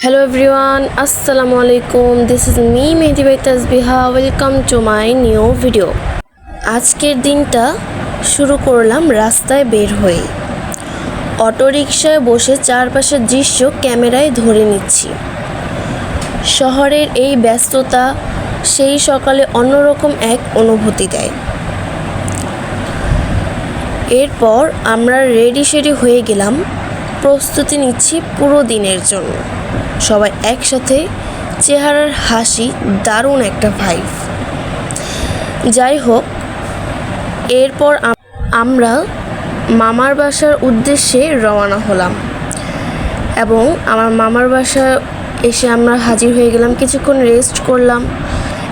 Hello everyone, Assalamu alaikum. This is me Mehdi Bai Tasbiha. Welcome to my new video আজকের দিনটা শুরু করলাম রাস্তায় বের হয়ে অটোরিকশায় বসে চারপাশের দৃশ্য ক্যামেরায় ধরে নিচ্ছি শহরের এই ব্যস্ততা সেই সকালে অন্যরকম এক অনুভূতি দেয় এরপর আমরা রেডি সেডি হয়ে গেলাম প্রস্তুতি নিচ্ছি পুরো দিনের জন্য। সবাই একসাথে চেহারার হাসি, দারুণ একটা ভাইব যাই হোক, এরপর আমরা মামার বাসার উদ্দেশ্যে রওনা হলাম। এবং আমার মামার বাসা এসে আমরা হাজির হয়ে গেলাম, কিছুক্ষণ রেস্ট করলাম।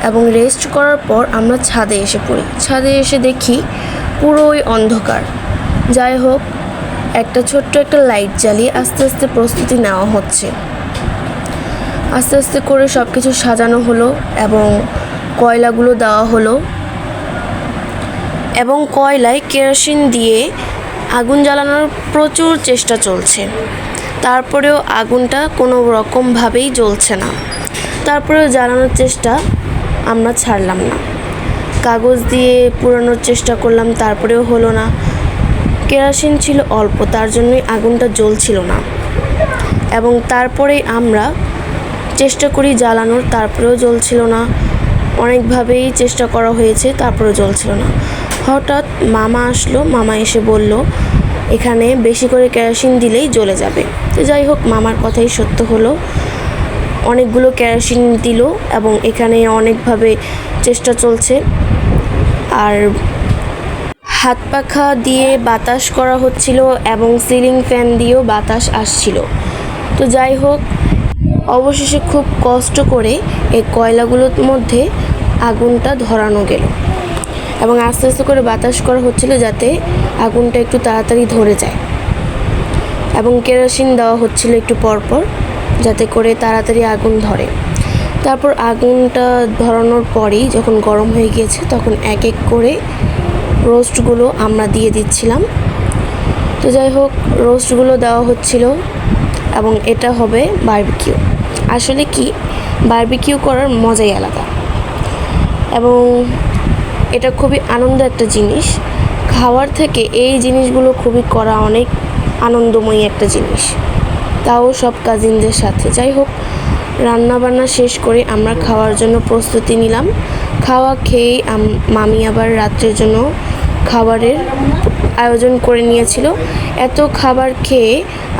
এবং রেস্ট করার পর আমরা ছাদে এসে পড়ি। ছাদে এসে দেখি পুরোই অন্ধকার। যাই হোক একটা ছোট্ট একটা লাইট জ্বালিয়ে আস্তে আস্তে প্রস্তুতি নেওয়া হচ্ছে। আস্তে আস্তে করে সব কিছু সাজানো হলো এবং কয়লাগুলো দেওয়া হলো। এবং কয়লায় কেরোসিন দিয়ে আগুন জ্বালানোর প্রচুর চেষ্টা চলছে। তারপরেও আগুনটা কোনো রকমভাবেই জ্বলছে না। তারপরেও জ্বালানোর চেষ্টা আমরা ছাড়লাম না। কাগজ দিয়ে পুরানোর চেষ্টা করলাম, তারপরেও হলো না। কেরোসিন ছিল অল্প, তার জন্যই আগুনটা জ্বলছিল না। এবং তারপরেই আমরা চেষ্টা করি জ্বালানোর, তারপরেও জ্বলছিল না। অনেকভাবেই চেষ্টা করা হয়েছে, তারপরেও জ্বলছিল না। হঠাৎ মামা আসলো, মামা এসে বলল, এখানে বেশি করে কেরোসিন দিলেই জ্বলে যাবে। তো যাই হোক, মামার কথাই সত্য হলো। অনেকগুলো কেরোসিন দিল এবং এখানে অনেকভাবে চেষ্টা চলছে। আর হাত পাখা দিয়ে বাতাস করা হচ্ছিল এবং সিলিং ফ্যান দিয়েও বাতাস আসছিল। তো যাই হোক, অবশেষে খুব কষ্ট করে এই কয়লাগুলোর মধ্যে আগুনটা ধরানো গেল এবং আস্তে আস্তে করে বাতাস করা হচ্ছিল যাতে আগুনটা একটু তাড়াতাড়ি ধরে যায় এবং কেরোসিন দেওয়া হচ্ছিল একটু পরপর যাতে করে তাড়াতাড়ি আগুন ধরে। তারপর আগুনটা ধরানোর পরেই যখন গরম হয়ে গিয়েছে, তখন এক এক করে রোস্টগুলো আমরা দিয়ে দিচ্ছিলাম। তো যাই হোক, রোস্টগুলো দেওয়া হচ্ছিল এবং এটা হবে বার্বিকিউ। আসলে কি? বার্বিকিউ করার মজাই আলাদা। এবং এটা খুবই আনন্দ একটা জিনিস। খাওয়ার থেকে এই জিনিসগুলো খুবই করা অনেক আনন্দময়ী একটা জিনিস। তাও সব কাজিনদের সাথে। যাই হোক রান্না বান্না শেষ করে আমরা খাওয়ার জন্য প্রস্তুতি নিলাম। খাওয়া খেয়েই মামি আবার রাত্রের জন্য খাবারের আয়োজন করে নিয়েছিল। এত খাবার খেয়ে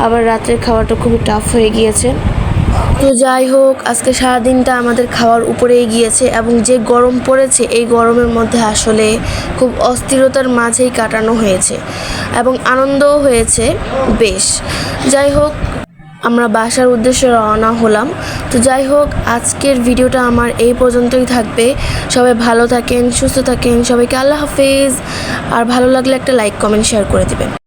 আবার রাতের খাওয়াটা খুবই টাফ হয়ে গিয়েছে। তো যাই হোক, আজকে সারাদিনটা আমাদের খাওয়ার উপরেই গিয়েছে এবং যে গরম পড়েছে, এই গরমের মধ্যে আসলে খুব অস্থিরতার মাঝেই কাটানো হয়েছে এবং আনন্দও হয়েছে বেশ। যাই হোক আমরা বাসার উদ্দেশ্যে রওনা হলাম। তো যাই হোক, আজকের ভিডিওটা আমার এই পর্যন্তই থাকবে। সবাই ভালো থাকেন, সুস্থ থাকেন, সবাইকে আল্লাহ হাফেজ। আর ভালো লাগলে একটা লাইক কমেন্ট শেয়ার করে দেবেন।